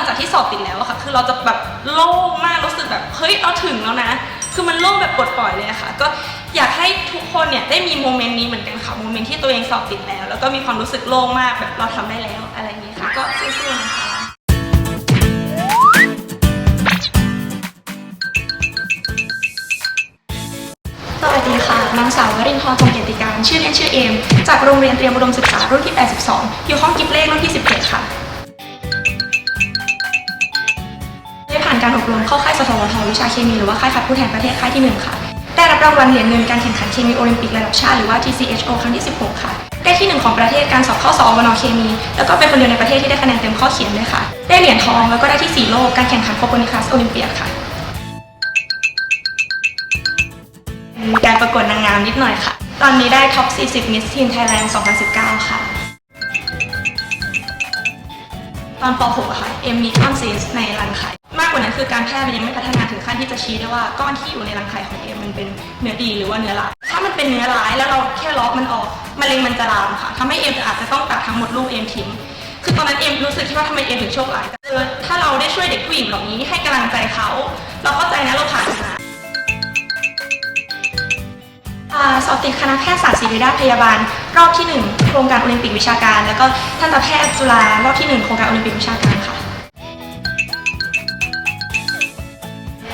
ลังจากที่สอบติดแล้วอะค่ะ คือเราจะแบบโล่งมากรู้สึกแบบเฮ้ยเราถึงแล้วนะ คือมันโล่งแบบปลดปล่อยเลยอะค่ะ ก็อยากให้ทุกคนเนี่ยได้มีโมเมนต์นี้เหมือนกันค่ะโมเมนต์ที่ตัวเองสอบติดแล้ว แล้วก็มีความรู้สึกโล่งมากแบบเราทำได้แล้วอะไรอย่างนี้ค่ะ ก็สู้ๆนะคะ สวัสดีค่ะ นางสาววรินทร์ทองเกียรติการ ชื่อเล่นชื่อเอม จากโรงเรียนเตรียมอุดมศึกษารุ่นที่ 82 อยู่ห้องกิฟเลขรุ่นที่ 17 ค่ะานการอบรมเข้าค่ายสทวทวิชาเคมีหรือว่าค่ายคัดผู้แทนประเทศค่ายที่ 1 ค่ะ ได้รับรางวัลเหรียญเงินการแข่งขันเคมีโอลิมปิกระดับชาติหรือว่า TCHO ครั้งที่ 16 ค่ะ ได้ที่ 1 ของประเทศการสอบเข้าสอวนเคมี แล้วก็เป็นคนเดียวในประเทศที่ได้คะแนนเต็มข้อเขียนด้วยค่ะ ได้เหรียญทองแล้วก็ได้ที่ 4 โลกการแข่งขันโคเปนิคัสโอลิมเปียค่ะมีการประกวดนางงามนิดหน่อยค่ะ ตอนนี้ได้ท็อป 40 Miss Teen Thailand 2019 ค่ะ ตอนป .6 ค่ะ เอ็มมีก้อนซีสในรังไข มากกว่านั้นคือการแพทย์มันยังไม่พัฒนาถึงขั้นที่จะชี้ได้ว่าก้อนที่อยู่ในรังไข่ของเอ็มมันเป็นเนื้อดีหรือว่าเนื้อร้ายถ้ามันเป็นเนื้อร้ายแล้วเราแค่เลาะมันออกมะเร็งมันจะลามค่ะทำให้เอ็มอาจจะต้องตัดทั้งหมดลูกเอ็มทิ้งคือตอนนั้นเอ็มรู้สึกที่ว่าทำไมเอ็มถึงโชคร้ายแต่เออถ้าเราได้ช่วยเด็กผู้หญิงเหล่านี้ให้กำลังใจเขาเราเข้าใจนะเราผ่านมาอ่าสอบติดคณะแพทยศาสตร์ศิริราชพยาบาล รอบที่ 1 โครงการโอลิมปิกวิชาการ แล้วก็ทันตแพทย์จุฬารอบที่ 1 โครงการโอลิมปิกวิชาการ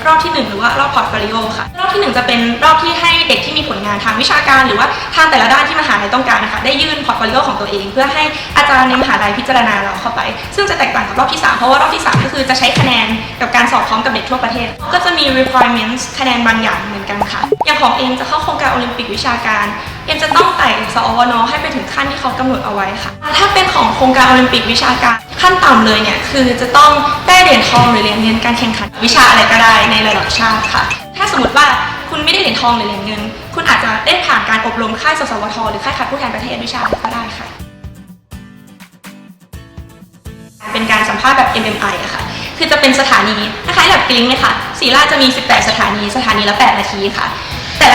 รอบที่ 1 หรือว่ารอบพอร์ตโฟลิโอค่ะ รอบที่ 1 จะเป็นรอบที่ให้เด็กที่มีผลงานทางวิชาการ หรือว่าทางแต่ละด้านที่มหาลัยต้องการนะคะ ได้ยื่นพอร์ตโฟลิโอของตัวเอง เพื่อให้อาจารย์ในมหาลัยพิจารณาเราเข้าไป ซึ่งจะแตกต่างกับรอบที่ 3 เพราะว่ารอบที่ 3 ก็คือจะใช้คะแนนกับการสอบพร้อมกับเด็กทั่วประเทศ ก็จะมี requirements คะแนนบางอย่างเหมือนกันค่ะ อย่างของเอ็มจะเข้าโครงการโอลิมปิกวิชาการเอ็มจะต้องไต่สอวนให้ไปถึงขั้นที่เขากำหนดเอาไว้ค่ะ ถ้าเป็นของโครงการโอลิมปิกวิชาการ ขั้นต่ำเลยเนี่ยคือจะต้องได้เหรียญทองหรือเหรียญเงินการแข่งขัน วิชาอะไรก็ได้ในระดับชาติค่ะ ถ้าสมมติว่าคุณไม่ได้เหรียญทองหรือเหรียญเงิน คุณอาจจะได้ผ่านการอบรมค่ายสสวทหรือค่ายคัดผู้แทนประเทศวิชาก็ได้ค่ะ เป็นการสัมภาษณ์แบบ MMI อะค่ะ คือจะเป็นสถานีคล้ายๆแบบกลิ้งเลยค่ะศรีราจะมี 18 สถานี สถานีละ 8 นาทีค่ะ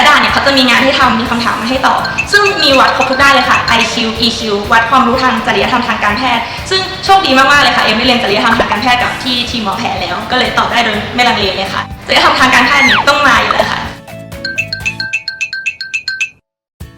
ละด่านเนี่ยเขาจะมีงานให้ทำมีคำถามมาให้ตอบ ซึ่งมีวัดครบทุกด้านเลยค่ะ IQ EQ วัดความรู้ทางจริยธรรมทางการแพทย์ ซึ่งโชคดีมากๆเลยค่ะ เอ็มได้เรียนจริยธรรมทางการแพทย์กับที่ทีมหมอแพทย์แล้ว ก็เลยตอบได้โดยไม่ลังเลเลยค่ะ จริยธรรมทางการแพทย์นี่ต้องมาอยู่แล้วค่ะ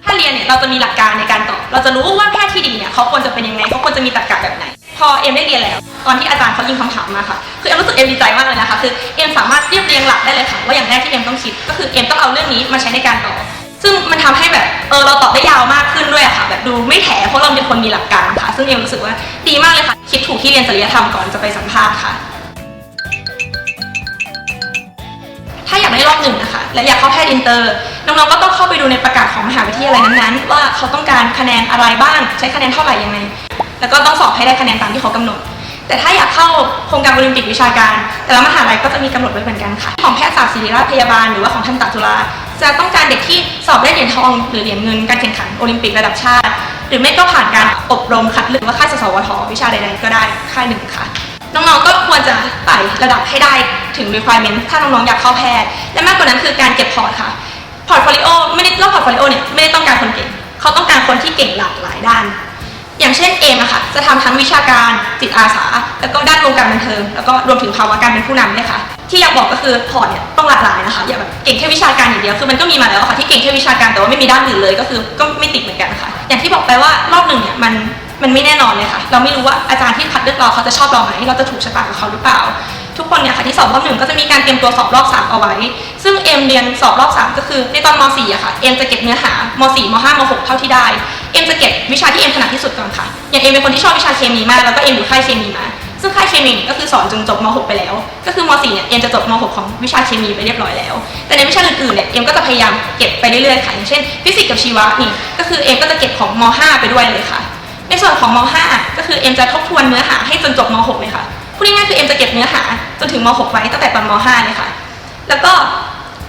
ถ้าเรียนเนี่ยเราจะมีหลักการในการตอบ เราจะรู้ว่าแพทย์ที่ดีเนี่ยเขาควรจะเป็นยังไงเขาควรจะมีตรรกะแบบไหน อเอ็มได้เรียนแล้ว ตอนที่อาจารย์เขายิงคำถามมาค่ะ คือเอ็มรู้สึกเอ็มดีใจมากเลยนะคะคือเอ็มสามารถเรียบเรียงหลักได้เลยค่ะว่าอย่างแรกที่เอ็มต้องคิด ก็คือเอ็มต้องเอาเรื่องนี้มาใช้ในการตอบซึ่งมันทำให้แบบเออเราตอบได้ยาวมากขึ้นด้วยค่ะ แบบดูไม่แถเพราะเราเป็นคนมีหลักการค่ะ ซึ่งเอ็มรู้สึกว่าดีมากเลยค่ะ คิดถูกที่เรียนจริยธรรมก่อนจะไปสัมภาษณ์ค่ะ ถ้าอยากได้รอบหนึ่งนะคะ และอยากเข้าแพทย์อินเตอร์น้องๆก็ต้องเข้าไปดูในประกาศของมหาวิทยาลัยนั้นๆว่าเขาต้องการคะแนนอะไรบ้างใช้คะแนนเท่าไหร่ยังไง แล้วก็ต้องสอบให้ได้คะแนนตามที่เขากำหนด แต่ถ้าอยากเข้าโครงการโอลิมปิกวิชาการ แต่ละมหาลัยก็จะมีกำหนดไว้เหมือนกันค่ะ ของแพทยศาสตร์ศิริราชพยาบาลหรือว่าของทันตจุฬาจะต้องการเด็กที่สอบได้เหรียญทองหรือเหรียญเงินการแข่งขันโอลิมปิกระดับชาติ หรือไม่ก็ผ่านการอบรมคัดเลือกว่าค่ายสสวทวิชาใดๆก็ได้ค่ายหนึ่งค่ะน้องๆ ก็ควรจะไต่ระดับให้ได้ถึง requirement ถ้าน้องๆ อยากเข้าแพทย์ และมากกว่านั้นคือการเก็บพอร์ตค่ะ พอร์ตโฟลิโอไม่ได้รอบพอร์ตโฟลิโอเนี่ยไม่ได้ต้องการคนเก่ง เขาต้องการคนที่เก่งหลากหลายด้าน อย่างเช่นเอมอะค่ะจะทำทั้งวิชาการจิตอาสา แล้วก็ด้านวงการบันเทิงแล้วก็รวมถึงภาวะการเป็นผู้นำด้วยค่ะที่อยากบอกก็คือพอร์ตเนี่ยต้องหลากหลายนะคะอย่าแบบเก่งแค่วิชาการอย่างเดียวคือมันก็มีมาแล้วค่ะที่เก่งแค่วิชาการแต่ว่าไม่มีด้านอื่นเลยก็คือก็ไม่ติดเหมือนกันค่ะ อย่างที่บอกไปว่ารอบหนึ่งเนี่ยมันมันไม่แน่นอนเลยค่ะ เราไม่รู้ว่าอาจารย์ที่คัดเลือกเราเขาจะชอบเราไหมเราจะถูกชะตากับเขาหรือเปล่า ทุกคนเนี่ยค่ะที่สอบรอบหนึ่งก็จะมีการเตรียมตัวสอบรอบสามเอาไว้ ซึ่งเอ็มเรียนสอบรอบสามก็คือในตอนม .4 อะค่ะเอ็มจะเก็บเนื้อหาม .4 ม .5 ม .6 เท่าที่ได้ เอ็มจะเก็บวิชาที่เอ็มถนัดที่สุดก่อนค่ะ อย่างเอ็มเป็นคนที่ชอบวิชาเคมีมาก แล้วก็เอ็มอยู่ค่ายเคมีมา ซึ่งค่ายเคมีเนี่ยก็คือสอนจนจบม .6 ไปแล้ว ก็คือม .4 เนี่ยเอ็มจะจบม .6 ของวิชาเคมีไปเรียบร้อยแล้ว แต่ในวิชาอื่นๆเนี่ยเอ็มก็จะพยายามเก็บไปเรื่อยๆค่ะอย่างเช่นฟิสิกส์กับชีวะนี่ ก็คือเอ็มก็จะเก็บของม .5 ไปด้วยเลยค่ะ ในส่วนของม .5 ก็คือเอ็มจะทบทวนเนื้อหาให้จนจบม .6 เลยค่ะพูดง่ายๆคือเอ็มจะเก็บเนื้อหาจนถึงม .6 ไว้ตั้งแต่ตอนม .5 เลยค่ะ แล้วก็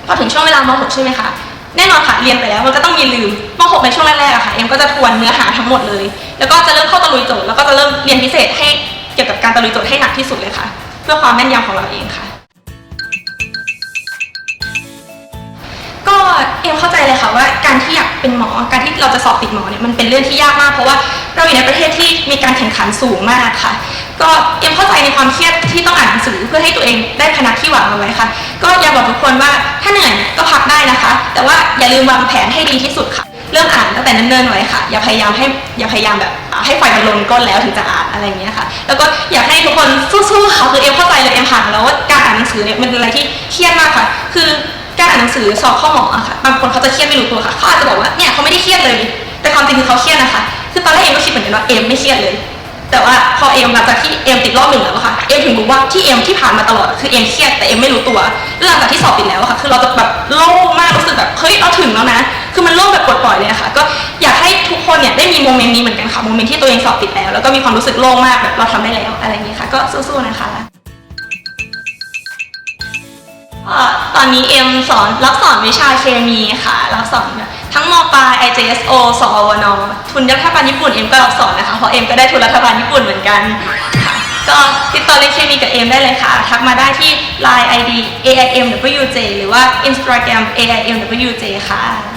พอถึงช่วงเวลาม .6 ใช่ไหมคะ แน่นอนค่ะเรียนไปแล้วมันก็ต้องมีลืมม .6 ในช่วงแรกๆอะค่ะเอ็มก็จะทวนเนื้อหาทั้งหมดเลย แล้วก็จะเริ่มเข้าตะลุยโจทย์แล้วก็จะเริ่มเรียนพิเศษให้เกี่ยวกับการตะลุยโจทย์ให้หนักที่สุดเลยค่ะ เพื่อความแม่นยำของเราเองค่ะ ก็เอ็มเข้าใจเลยค่ะว่าการที่อยากเป็นหมอการที่เราจะสอบติดหมอเนี่ยมันเป็นเรื่องที่ยากมากเพราะว่าเราอยู่ในประเทศที่มีการแข่งขันสูงมากค่ะ ก็เอ็มเข้าใจในความเครียดที่ต้องอ่านหนังสือเพื่อให้ตัวเองได้คณะที่หวังเอาไว้ค่ะ ก็อยากบอกทุกคนว่า นะคะ แต่ว่าอย่าลืมวางแผนให้ดีที่สุดค่ะ เริ่มอ่านตั้งแต่เนิ่นๆไว้ค่ะ อย่าพยายามให้อย่าพยายามแบบให้ไฟมันลงก้นแล้วถึงจะอ่านอะไรอย่างเงี้ยค่ะ แล้วก็อยากให้ทุกคนสู้ๆค่ะคือเอ็มเข้าใจเลยเอ็มผ่านแล้วว่าการอ่านหนังสือเนี่ยมันเป็นอะไรที่เครียดมากค่ะ คือการอ่านหนังสือสอบข้อหมออะค่ะบางคนเขาจะเครียดไม่รู้ตัวค่ะเขาอาจจะบอกว่าเนี่ยเขาไม่ได้เครียดเลย แต่ความจริงคือเขาเครียดนะคะ คือตอนแรกเอ็มก็คิดเหมือนกันว่าเอ็มไม่เครียดเลย แต่ว่าพอเอ็มหลังจากที่เอ็มติดรอบหนึ่งแล้วอะค่ะ เอ็มถึงรู้ว่าที่เอ็มที่ผ่านมาตลอดคือเอ็มเครียดแต่เอ็มไม่รู้ตัวแล้วหลังจากที่สอบติดแล้วอะค่ะ คือเราจะแบบโล่งมากรู้สึกแบบเฮ้ยเราถึงแล้วนะ คือมันโล่งแบบปลดปล่อยเลยอะค่ะ ก็อยากให้ทุกคนเนี่ยได้มีโมเมนต์นี้เหมือนกันค่ะ โมเมนต์ที่ตัวเองสอบติดแล้ว แล้วก็มีความรู้สึกโล่งมากแบบเราทำได้แล้วอะไรอย่างเงี้ยค่ะ ก็สู้ๆนะคะ เอ่อตอนนี้เอ็มสอนรับสอนวิชาเคมีค่ะ รับสอนทั้งมปลาย IJSO สอวนทุนรัฐบาลญี่ปุ่นเอ็มก็รับสอนนะคะ เพราะเอ็มก็ได้ทุนรัฐบาลญี่ปุ่นเหมือนกันค่ะก็ติดต่อเรียนเคมีกับเอ็มได้เลยค่ะ ทักมาได้ที่ Line ID AIMWJ หรือว่า Instagram AIMWJ ค่ะ